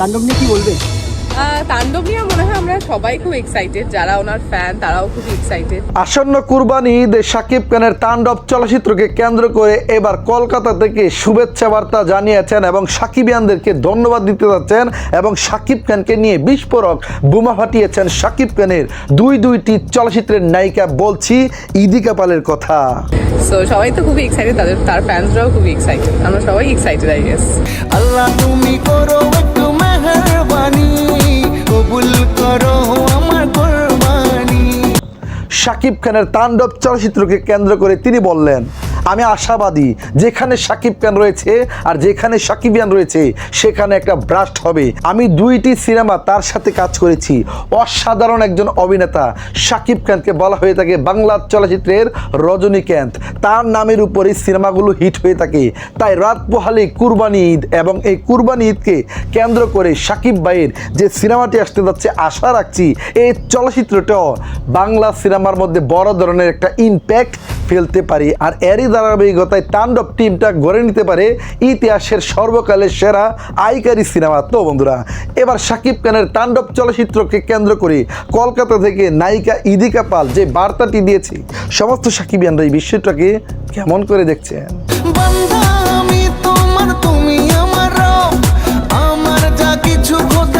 তাণ্ডব নিয়ে কি বলবে? তাণ্ডব নিয়ে মনে হয় আমরা সবাই খুব এক্সাইটেড যারা ওনার ফ্যান তারাও খুব এক্সাইটেড আসন্ন কুরবানি ঈদে শাকিব খানের তাণ্ডব চলচ্চিত্রকে কেন্দ্র করে এবার কলকাতা থেকে শুভেচ্ছা বার্তা জানিয়েছেন এবং সাকিবিয়ানদেরকে ধন্যবাদ দিতে যাচ্ছেন এবং সাকিব খানকে নিয়ে বিস্ফোরক বোমা ফাটিয়েছেন সাকিব খানের দুই দুইটি চলচ্চিত্রের নায়িকা বলছি ইদিকা পালের কথা। সো সবাই তো খুবই এক্সাইটেড তাদের তার ফ্যান্সরাও খুবই এক্সাইটেড আমরা সবাই এক্সাইটেড আই গেস আল্লাহ তুমি করো শাকিব খানের তাণ্ডব চলচ্চিত্রকে কেন্দ্র করে তিনি বললেন আমি আশাবাদী, যেখানে সাকিব খান রয়েছে আর যেখানে সাকিবিয়ান রয়েছে, সেখানে একটা ব্রাস্ট হবে। আমি দুইটি সিনেমা তার সাথে কাজ করেছি। অসাধারণ একজন অভিনেতা, সাকিব খানকে বলা হয়ে থাকে বাংলা চলচ্চিত্রের রজনীকান্ত। তার নামের উপরেই সিনেমাগুলো হিট হয়ে থাকে। তাই রাত পোহালি কুরবানি ঈদ এবং এই কুরবানি ঈদকে কেন্দ্র করে সাকিব ভাইয়ের যে সিনেমাটি আসতে যাচ্ছে, আশা রাখছি, এই চলচ্চিত্রটাও বাংলা সিনেমার মধ্যে বড় ধরনের একটা ইম্প্যাক্ট ফেলতে পারি আর এরই ধারাবাহিকতায় তাণ্ডব টিমটা গড়ে নিতে পারে ইতিহাসের সর্বকালের সেরা আইকারি সিনেমা। তো বন্ধুরা, এবার সাকিব খানের তাণ্ডব চলচ্চিত্রকে কেন্দ্র করে কলকাতা থেকে নায়িকা ইদিকা পাল যে বার্তাটি দিয়েছে, সমস্ত সাকিবিয়ানরা এই বিষয়টাকে কেমন করে দেখছেন? তোমার, তুমি আমার আমার যা কিছু কথা